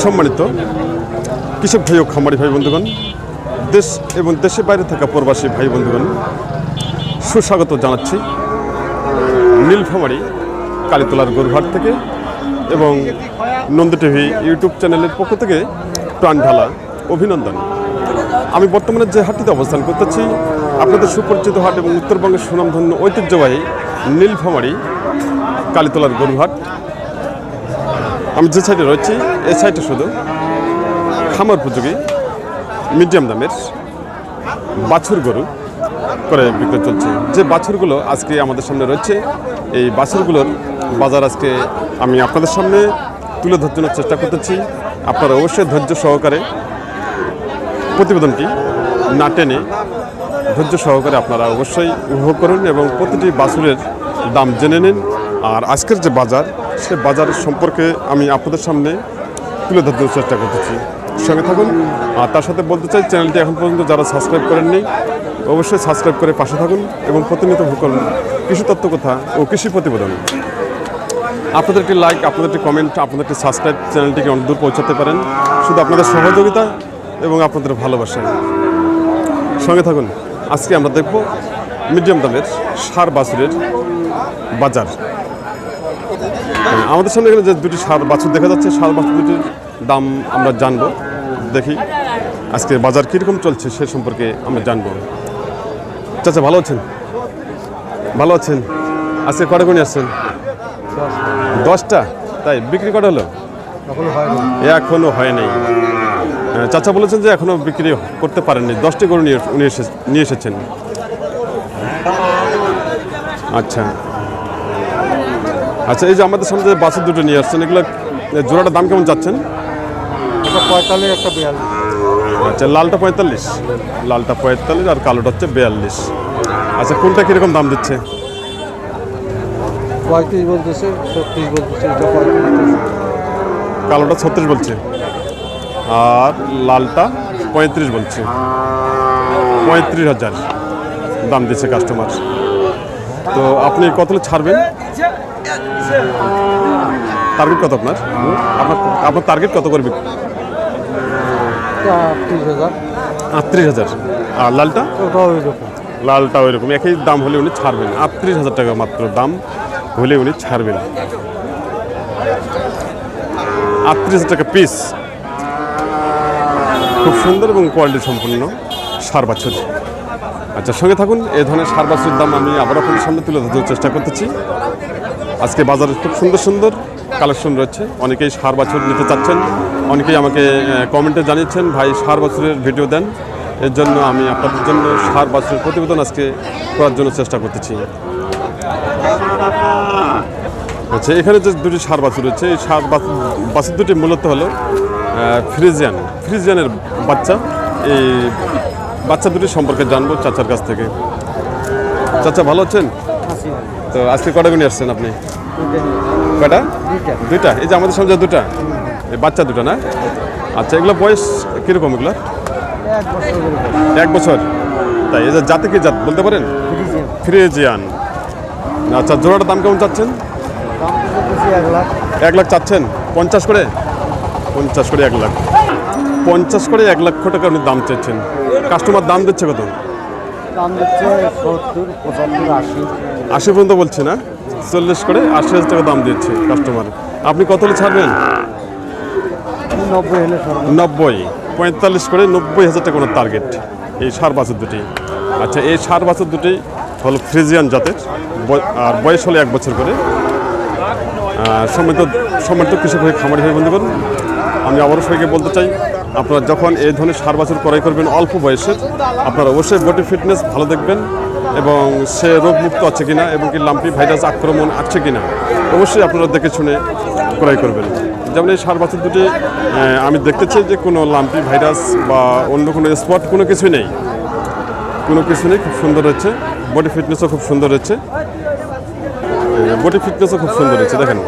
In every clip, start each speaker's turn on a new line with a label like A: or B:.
A: সম্মানিত কৃষক ভাই ও খামারি ভাই বন্ধুগণ, দেশ এবং দেশের বাইরে থাকা প্রবাসী ভাই বন্ধুগণ, সুস্বাগত জানাচ্ছি নীলফামারি কালীতলার গরুহাট থেকে এবং নন্দ টিভি ইউটিউব চ্যানেলের পক্ষ থেকে প্রাণ ঢালা অভিনন্দন। আমি বর্তমানে যে হাটটিতে অবস্থান করতেছি, আপনাদের সুপরিচিত হাট এবং উত্তরবঙ্গের সুনামধন্য ঐতিহ্যবাহী নীলফামারি কালীতলার গরুহাট আমি যে সাইডে রয়েছি, এই সাইডে শুধু খামার উপযোগী মিডিয়াম দামের বাছুর গরু করে বিক্রয় চলছে। যে বাছুরগুলো আজকে আমাদের সামনে রয়েছে, এই বাছুরগুলোর বাজার আজকে আমি আপনাদের সামনে তুলে ধরার জন্য চেষ্টা করতেছি। আপনারা অবশ্যই ধৈর্য সহকারে প্রতিবেদনটি না টেনে ধৈর্য সহকারে আপনারা অবশ্যই উপভোগ করুন এবং প্রতিটি বাছুরের দাম জেনে নিন। আর আজকের যে বাজার সে বাজার সম্পর্কে আমি আপনাদের সামনে তুলে ধরতে চেষ্টা করতেছি। সঙ্গে থাকুন, আর তার সাথে বলতে চাই, চ্যানেলটি এখন পর্যন্ত যারা সাবস্ক্রাইব করেননি, অবশ্যই সাবস্ক্রাইব করে পাশে থাকুন এবং প্রতিনিয়ত করুন। কৃষি তত্ত্ব কথা ও কৃষি প্রতিবেদন। আপনাদের একটি লাইক আপনাদের একটি কমেন্ট আপনাদের একটি সাবস্ক্রাইব চ্যানেলটিকে অনেক দূর পৌঁছাতে পারেন। শুধু আপনাদের সহযোগিতা এবং আপনাদের ভালোবাসা। সঙ্গে থাকুন, আজকে আমরা দেখব মিডিয়াম দামের সার বাছুরের বাজার। আমাদের সামনে এখানে যে দুটি সার বাছুর দেখা যাচ্ছে সার বাছুর দুটির দাম আমরা জানব দেখি আজকে বাজার কীরকম চলছে সে সম্পর্কে আমরা জানব। চাচা ভালো আছেন? ভালো আছেন? আজকে কটা কোনি আসছেন? দশটা? তাই বিক্রি কটা হলো?
B: এখনও হয়নি
A: হয় নাই। হ্যাঁ, চাচা বলেছেন যে এখনও বিক্রি করতে পারেননি। দশটি গরু নিয়ে উনি এসে নিয়ে এসেছেন। আচ্ছা। আচ্ছা এই যে আমাদের সামনে যে বাসের দুটো নিয়ে আসছেন এগুলো এ, জোড়াটার দাম কেমন যাচ্ছেন
B: একটা পঁয়তাল্লিশ একটা বিয়াল্লিশ।
A: আচ্ছা লালটা পঁয়তাল্লিশ। লালটা পঁয়তাল্লিশ আর কালোটা হচ্ছে বিয়াল্লিশ। আচ্ছা কোনটা কীরকম দাম দিচ্ছে?
B: পঁয়ত্রিশ বলতেছে ছত্রিশ বলতেছে
A: কালোটা ছত্রিশ বলছে। আর লালটা পঁয়ত্রিশ বলছে। পঁয়ত্রিশ হাজার দাম দিচ্ছে কাস্টমার। তো আপনি কত ছাড়বেন? টার্গেট কত আপনার? আপনার আপনার টার্গেট কত করবে
B: আটত্রিশ হাজার।
A: আটত্রিশ হাজার। আর লালটা?
B: ওটাও
A: লালটা ওই রকম একই দাম হলে উনি ছাড়বেন। আটত্রিশ হাজার টাকা মাত্র দাম হলে উনি ছাড়বেন। আটত্রিশ হাজার টাকা পিস খুব সুন্দর এবং কোয়ালিটি সম্পন্ন সার বাছুর। আচ্ছা সঙ্গে থাকুন। এই ধরনের সার বাছুর দাম আমি আবার আপনাদের সামনে তুলে ধরার চেষ্টা করতেছি। আজকে বাজারে খুব সুন্দর সুন্দর কালেকশন রয়েছে। অনেকেই সার বছর নিতে চাচ্ছেন, অনেকেই আমাকে কমেন্টে জানিয়েছেন, ভাই, সার বছরের ভিডিও দেন। এর জন্য আমি আপনাদের জন্য সার বছরের প্রতিবেদন আজকে করার জন্য চেষ্টা করতেছি। আচ্ছা এখানে যে দুটি সার বাছুর রয়েছে, এই সার বাছুর দুটি মূলত হলো ফ্রিজিয়ান, ফ্রিজিয়ানের বাচ্চা। এই বাচ্চা দুটি সম্পর্কে জানব চাচার কাছ থেকে। চাচা, ভালো আছেন? তো আজকে কটা গুণে আসছেন আপনি? কটা? দুইটা। এই যে আমাদের যে দুটা। এই বাচ্চা দুটো, না? আচ্ছা এগুলো বয়স কীরকম এগুলো?
B: এক বছর।
A: তাই, এই যে জাতি কি জাত বলতে পারেন? ফ্রিজিয়ান। আচ্ছা জোড়াটার দাম কেমন চাচ্ছেন?
B: এক লাখ
A: চাচ্ছেন? পঞ্চাশ করে? পঞ্চাশ করে এক লাখ। পঞ্চাশ করে এক লক্ষ টাকা উনি দাম চাচ্ছেন কাস্টমার দাম দিচ্ছে কত?
B: দাম দিচ্ছে সত্তর, পঁচাত্তর, আশি।
A: আশি পর্যন্ত বলছে না চল্লিশ করে আশি হাজার টাকা দাম দিচ্ছে কাস্টমার আপনি কত হলে ছাড়বেন?
B: নব্বই
A: নব্বই পঁয়তাল্লিশ করে নব্বই হাজার টাকা ওনার টার্গেট এই সার বাছুর দুটি। আচ্ছা এই সার বাছুর দুটি হলো ফ্রিজিয়ান জাতের আর বয়স হলো এক বছর করে। সম্মিত সম্মিত কৃষক হয়ে খামারি হয়ে বন্ধুগণ আমি আবারও সবাইকে বলতে চাই আপনারা যখন এই ধরনের সার বাছুর ক্রয় করবেন অল্প বয়সের আপনারা অবশ্যই বডি ফিটনেস ভালো দেখবেন। এবং সে রোগমুক্ত আছে কিনা এবং কি লাম্পি ভাইরাস আক্রমণ আছে কিনা, অবশ্যই আপনারা দেখে শুনে ক্রয় করবেন। যেমন এই সার বাছুর দুটি আমি দেখতে চাই যে কোনো লাম্পি ভাইরাস বা অন্য কোনো স্পট কোনো কিছুই নেই। কোনো কিছু নেই, খুব সুন্দর হচ্ছে। বডি ফিটনেসও খুব সুন্দর হচ্ছে। বডি ফিটনেসও খুব সুন্দর হচ্ছে। দেখেন,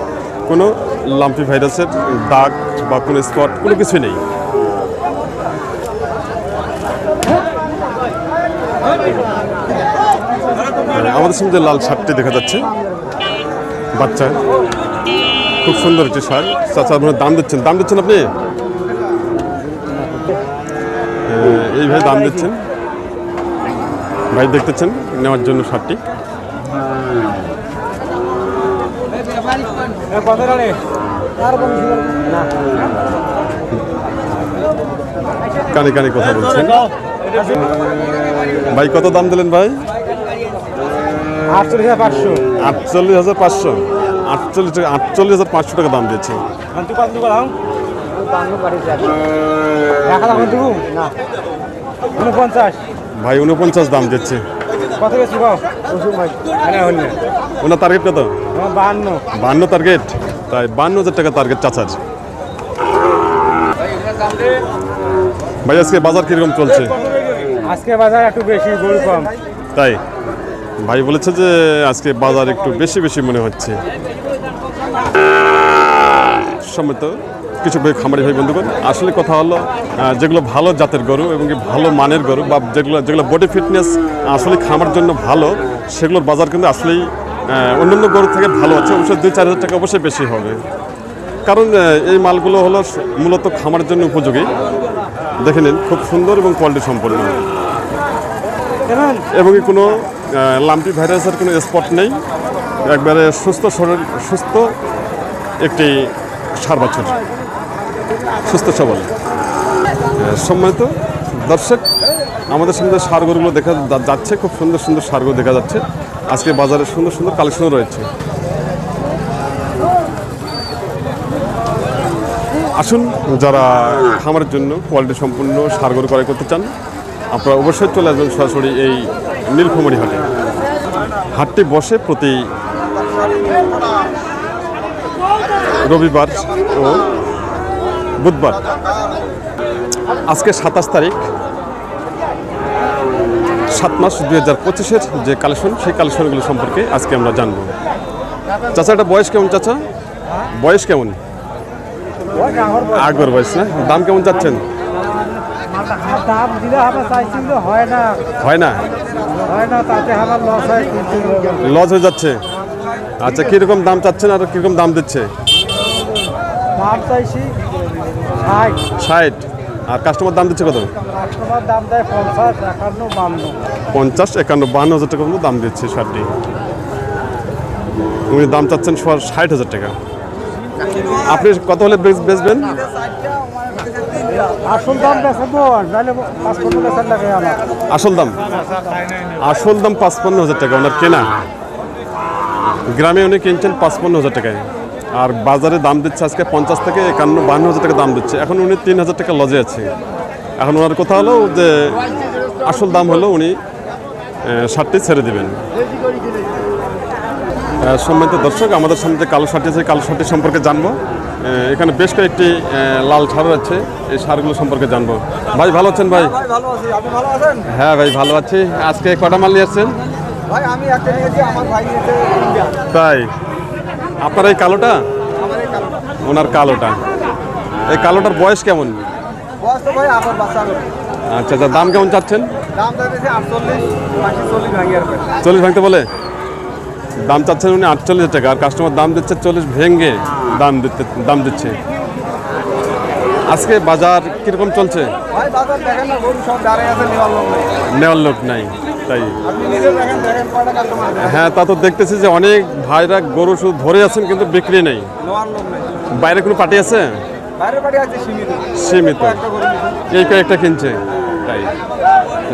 A: কোনো লাম্পি ভাইরাসের দাগ বা কোনো স্পট কোনো কিছুই নেই। আমাদের সামনে লাল শার্টটি দেখা যাচ্ছে বাচ্চা খুব সুন্দর একটি সার চাচা, আপনার দাম দিচ্ছেন। দাম দিচ্ছেন আপনি? এইভাবে দাম দিচ্ছেন। ভাই, দেখতেছেন নেওয়ার জন্য সারটি কানে কানে কথা বলছেন। ভাই, কত দাম দিলেন ভাই?
B: আটচল্লিশ হাজার পাঁচশো।
A: আটচল্লিশ হাজার পাঁচশো। আটচল্লিশ টাকা আটচল্লিশ হাজার পাঁচশো টাকা দাম দিয়েছে। ভাই উনপঞ্চাশ দাম দিচ্ছে। ওনার টার্গেট কত?
B: বাহান্ন।
A: বান্ন টার্গেট তাই বান্ন হাজার টাকা টার্গেট চাচার। ভাই আজকে বাজার কীরকম চলছে?
B: আজকে বাজার একটু বেশি গরু কম।
A: তাই? ভাই বলেছে যে আজকে বাজার একটু বেশি বেশি মনে হচ্ছে। সম্মত কিছু খামারি ভাই বন্ধুগণ, আসলে কথা হলো যেগুলো ভালো জাতের গরু এবং ভালো মানের গরু বা যেগুলো যেগুলো বডি ফিটনেস আসলে খামার জন্য ভালো, সেগুলোর বাজার কিন্তু আসলেই অন্যান্য গরু থেকে ভালো আছে। অবশ্যই দুই, চার হাজার টাকা অবশ্যই বেশি হবে। কারণ এই মালগুলো হলো মূলত খামারের জন্য উপযোগী। দেখে নিন, খুব সুন্দর এবং কোয়ালিটি সম্পন্ন। এবং কোনো লাম্পি ভাইরাসের কোনো স্পট নেই। একবারে সুস্থ শরীর, সুস্থ একটি সার বছর। সুস্থ সবল। সম্মানিত দর্শক, আমাদের সামনে সারগরগুলো দেখা যাচ্ছে, খুব সুন্দর সুন্দর সারগর দেখা যাচ্ছে। আজকে বাজারে সুন্দর সুন্দর কালেকশনও রয়েছে। আসুন, যারা খামারের জন্য কোয়ালিটি সম্পূর্ণ সারগর ক্রয় করতে চান আপনারা অবশ্যই চলে আসবেন সরাসরি এই নীলফামারী হাটে। হাটটি বসে প্রতি রবিবার ও বুধবার। আজকে সাতাশ তারিখ, সাত মাস দুই হাজার পঁচিশের যে কালেকশন, সেই কালেকশনগুলো সম্পর্কে আজকে আমরা জানব। চাচা, এটা বয়স কেমন চাচা? বয়স কেমন? আগর বয়স না? দাম কেমন চাচ্ছেন?
B: দাম দিলে আমরা চাইছি হয় না।
A: হয় না?
B: হয় না তাতে আমার লস হয়
A: লস হয়ে যাচ্ছে। আচ্ছা কীরকম দাম চাচ্ছেন আর কীরকম দাম দিচ্ছে?
B: দাম চাইছি ষাট।
A: ষাট। আর কাস্টমার দাম দিচ্ছে কত?
B: কাস্টমার দাম দেয় পঞ্চাশ একান্ন বান্ন।
A: পঞ্চাশ একান্ন বান্ন হাজার টাকা দাম দিচ্ছে শার্টটি উনি দাম চাচ্ছেন ষাট হাজার টাকা। আপনি কত হলে বেচ- বেচবেন?
B: আসল দাম
A: আসল দাম? আসল দাম পাঁচপান্ন হাজার টাকা, ওনার কেনা। গ্রামে উনি কিনছেন পাঁচপান্ন হাজার টাকায়। আর বাজারে দাম দিচ্ছে আজকে পঞ্চাশ থেকে একান্ন, বান্ন হাজার টাকা দাম দিচ্ছে। এখন উনি তিন হাজার টাকা লজে আছে। এখন ওনার কথা হলো যে, আসল দাম হলো উনি শার্টটি ছেড়ে দেবেন। সম্মানিত দর্শক, আমাদের সামনে যে কালো শার্টটি আছে কালো শার্টটি সম্পর্কে জানব। এখানে বেশ কয়েকটি লাল সার আছে। এই সারগুলো সম্পর্কে জানব। ভাই ভালো আছেন ভাই?
B: ভাই ভালো আছি। আপনি ভালো আছেন?
A: হ্যাঁ ভাই ভালো আছি। আজকে কটা মাল নিয়ে আসছেন? তাই? আপনার এই কালোটা? ওনার কালোটা। এই কালোটার বয়স কেমন? আচ্ছা আচ্ছা দাম কেমন চাচ্ছেন?
B: চল্লিশ
A: ভাঙতে বলে? দাম চাচ্ছেন উনি আটচল্লিশ টাকা আর কাস্টমার দাম দিচ্ছে চল্লিশ ভেঙ্গে দাম দিতে দাম দিচ্ছে। আজকে বাজার কীরকম চলছে?
B: নেওয়ার লোক নেই।
A: তাই। হ্যাঁ তা তো দেখতেছি যে অনেক ভাইরা গরু শুধু ধরে আছেন কিন্তু বিক্রি নেই। বাইরে কোনো পার্টি আছে?
B: সীমিত।
A: এই কয়েকটা কিনছে। তাই।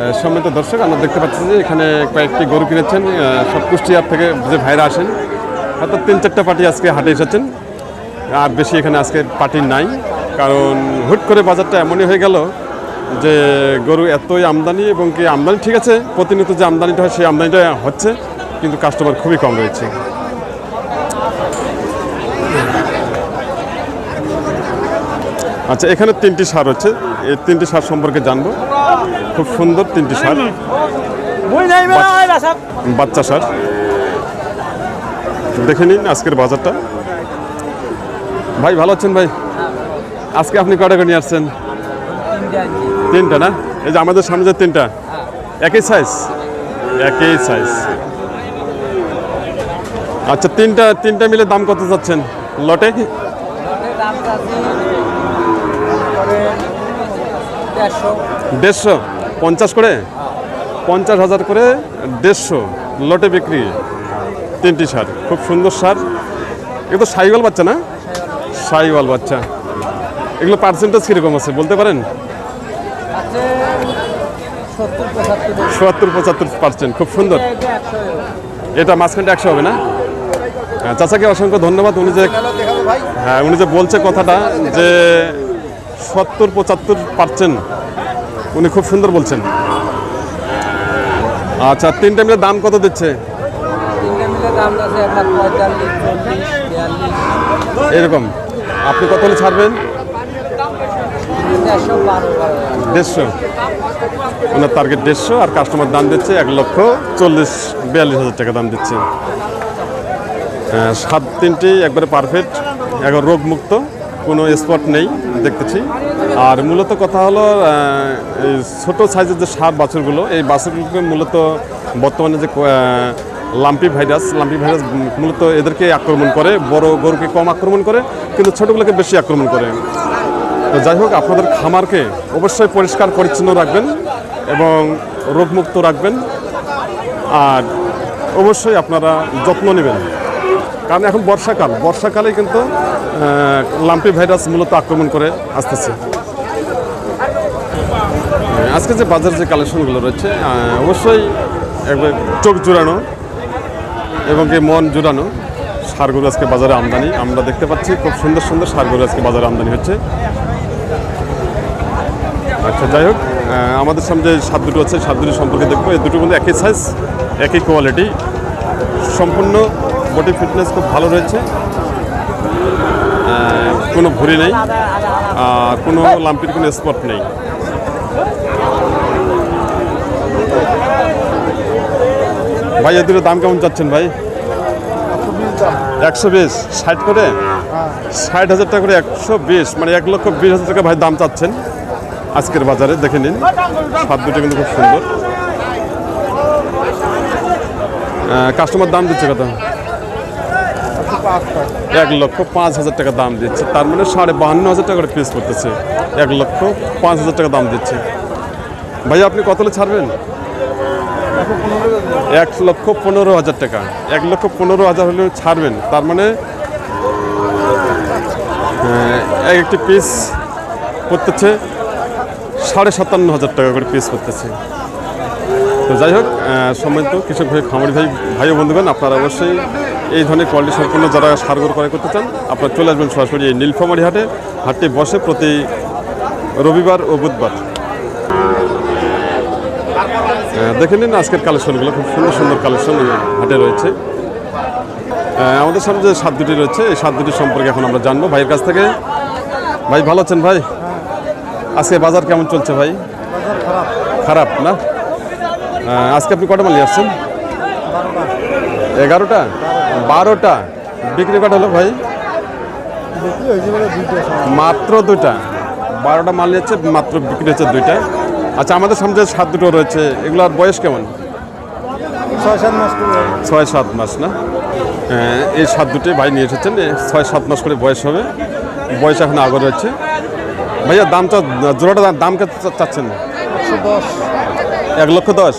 A: আহ, সম্মানিত দর্শক আমরা দেখতে পাচ্ছি যে এখানে কয়েকটি গরু কিনেছেন সব কুষ্টিয়ার থেকে যে ভাইরা আসেন। হয়তো তিন চারটা পার্টি আজকে হাটে এসেছেন। আর বেশি এখানে আজকে পার্টি নাই কারণ হুট করে বাজারটা এমনই হয়ে গেল যে গরু এতই আমদানি এবং কি আমদানি ঠিক আছে প্রতিনিয়ত যে আমদানিটা হয় সেই আমদানিটা হচ্ছে কিন্তু কাস্টমার খুবই কম রয়েছে। আচ্ছা এখানে তিনটি সার হচ্ছে এই তিনটি সার সম্পর্কে জানব। খুব সুন্দর তিনটি সার বাচ্চা সার দেখে নিন আজকের বাজারটা। ভাই ভালো আছেন ভাই? আজকে আপনি কটা করে নিয়ে আসছেন? তিনটা না? এই যে আমাদের সামনে যে তিনটা একই সাইজ একই সাইজ আচ্ছা তিনটা তিনটা মিলে দাম কত যাচ্ছেন? লটে
B: দেড়শো?
A: পঞ্চাশ করে? পঞ্চাশ হাজার করে দেড়শো লটে বিক্রি তিনটি সার। খুব সুন্দর সার। এগুলো সাইওয়াল বাচ্চা না? সাইওয়াল বাচ্চা। এগুলো পার্সেন্টেজ কীরকম আছে বলতে পারেন?
B: সত্তর পঁচাত্তর
A: পার্সেন্ট খুব সুন্দর। এটা মাঝখানটা একশো হবে না? হ্যাঁ, চাচাকে অসংখ্য ধন্যবাদ। উনি যে হ্যাঁ উনি যে বলছে কথাটা যে সত্তর পঁচাত্তর পার্সেন্ট উনি খুব সুন্দর বলছেন। আচ্ছা তিনটে মিলে দাম কত দিচ্ছে? এরকম। আপনি কত হলে ছাড়বেন?
B: দেড়শো
A: ওনার টার্গেট দেড়শো আর কাস্টমার দাম দিচ্ছে এক লক্ষ চল্লিশ বিয়াল্লিশ হাজার টাকা দাম দিচ্ছে। হ্যাঁ, সাত তিনটি একবারে পারফেক্ট একবার রোগমুক্ত। কোনো স্পট নেই, দেখতেছি। আর মূলত কথা হলো ছোটো সাইজের যে সার বাছুরগুলো, এই বাছুরগুলোকে মূলত বর্তমানে যে লাম্পি ভাইরাস লাম্পি ভাইরাস মূলত এদেরকে আক্রমণ করে, বড় গরুকে কম আক্রমণ করে, কিন্তু ছোটোগুলোকে বেশি আক্রমণ করে। তো যাই হোক, আপনাদের খামারকে অবশ্যই পরিষ্কার, পরিচ্ছন্ন রাখবেন এবং রোগমুক্ত রাখবেন। আর অবশ্যই আপনারা যত্ন নেবেন। কারণ এখন বর্ষাকাল। বর্ষাকালে কিন্তু লাম্পি ভাইরাস মূলত আক্রমণ করে আসতেছে। আজকে যে বাজার যে কালেকশনগুলো রয়েছে অবশ্যই একবার চোখ জুড়ানো এবং কি মন জুড়ানো সারগুলো আজকে বাজারে আমদানি। আমরা দেখতে পাচ্ছি খুব সুন্দর সুন্দর সারগুলো আজকে বাজারে আমদানি হচ্ছে। আচ্ছা যাই হোক আমাদের সামনে যে সাত দুটো আছে সাত দুটো সম্পর্কে দেখব। এই দুটোর মধ্যে একই সাইজ একই কোয়ালিটি সম্পূর্ণ বডি ফিটনেস খুব ভালো রয়েছে। কোনো ভুরি নেই। কোনো লাম্পির কোনো স্পট নেই। ভাই দুটো দাম কেমন চাচ্ছেন ভাই? একশো বিশ। ষাট করে? ষাট হাজার টাকা করে একশো বিশ। মানে এক লক্ষ বিশ হাজার টাকা ভাই দাম চাচ্ছেন আজকের বাজারে। দেখে নিন। সাত দুটো কিন্তু খুব সুন্দর। কাস্টমার দাম দিচ্ছে কত? এক লক্ষ পাঁচ হাজার টাকা দাম দিচ্ছে। তার মানে সাড়ে বাহান্ন হাজার টাকা পিস করতেছে এক লক্ষ পাঁচ হাজার টাকা দাম দিচ্ছে। ভাই আপনি কতলে ছাড়বেন? এক লক্ষ পনেরো হাজার টাকা। এক লক্ষ পনেরো হাজার হলে ছাড়বেন। তার মানে এক একটি পিস করতেছে সাড়ে সাতান্ন হাজার টাকা করে পিস করতেছে তো যাই হোক সম্মানিত কৃষক ভাই, খামারি ভাই ভাই ও বন্ধুগণ, আপনারা অবশ্যই এই ধরনের কোয়ালিটি সম্পূর্ণ যারা সারগর ক্রয় করতে চান, আপনারা চলে আসবেন সরাসরি এই নীলফামারি হাটে। হাটটি বসে প্রতি রবিবার ও বুধবার। দেখে নিন আজকের কালেকশনগুলো, খুব সুন্দর সুন্দর কালেকশন হাটে রয়েছে। আমাদের সামনে যে সাত দুটি রয়েছে, এই সাত দুটি সম্পর্কে এখন আমরা জানব। ভাইয়ের কাছ থেকে। ভাই, ভালো আছেন ভাই? আজকে বাজার কেমন চলছে ভাই? খারাপ না? আজকে আপনি কটা মাল নিয়ে আসছেন? এগারোটা? বারোটা বিক্রি কটা হলো ভাই? মাত্র দুটা বারোটা মাল নিচ্ছে মাত্র বিক্রি হচ্ছে দুইটা। আচ্ছা আমাদের সামনে সাত দুটো রয়েছে এগুলোর বয়স কেমন?
B: ছয় সাত মাস
A: ছয় সাত মাস না? হ্যাঁ, এই সাত দুটি ভাই নিয়ে এসেছেন ছয় সাত মাস করে বয়স হবে। বয়স এখন আগে রয়েছে। ভাইয়া দামটা জোড়াটা দাম- দাম কত চা- চাচ্ছেন? এক লক্ষ দশ।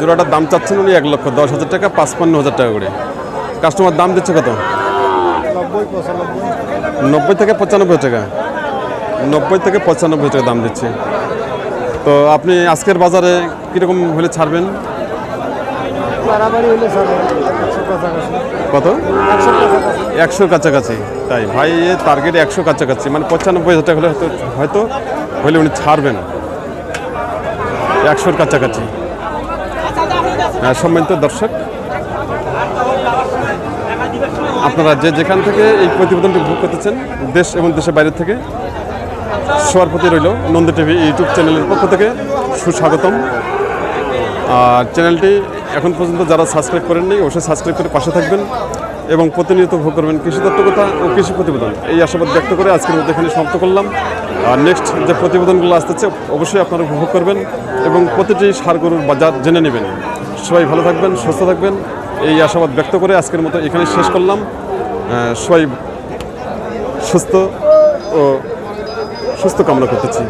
A: জোড়াটার দাম চাচ্ছেন উনি এক লক্ষ দশ হাজার টাকা পাঁচপান্ন হাজার টাকা করে। কাস্টমার দাম দিচ্ছে কত?
B: নব্বই
A: থেকে পঁচানব্বই টাকা। নব্বই থেকে পঁচানব্বই টাকা দাম দিচ্ছে। তো আপনি আজকের বাজারে কীরকম হলে ছাড়বেন? কত? একশোর কাছাকাছি। তাই ভাই এ টার্গেট একশো কাছাকাছি। মানে পঁচানব্বই হাজার টাকা হলে হয়তো হয়তো হলে উনি ছাড়বেন। একশোর কাছাকাছি। হ্যাঁ, সম্মানিত দর্শক আপনারা যে যেখান থেকে এই প্রতিবেদনটি ভোগ করতেছেন, দেশ এবং দেশের বাইরে থেকে, সবার প্রতি রইল নন্দী টিভি ইউটিউব চ্যানেলের পক্ষ থেকে সুস্বাগতম। আর চ্যানেলটি এখন পর্যন্ত যারা সাবস্ক্রাইব করেননি, অবশ্যই সাবস্ক্রাইব করে পাশে থাকবেন এবং প্রতিনিয়ত ভোগ করবেন কৃষি তত্ত্বকতা ও কৃষি প্রতিবেদন। এই আশাবাদ ব্যক্ত করে আজকের মধ্যে এখানে সমাপ্ত করলাম। আর নেক্সট যে প্রতিবেদনগুলো আসতেছে, অবশ্যই আপনারা উপভোগ করবেন এবং প্রতিটি সার গরুর বাজার জেনে নেবেন। সবাই ভালো থাকবেন, সুস্থ থাকবেন। এই আশাবাদ ব্যক্ত করে আজকের মতো এখানে শেষ করলাম। সবাই সুস্থ ও সুস্থ কামনা করতেছি।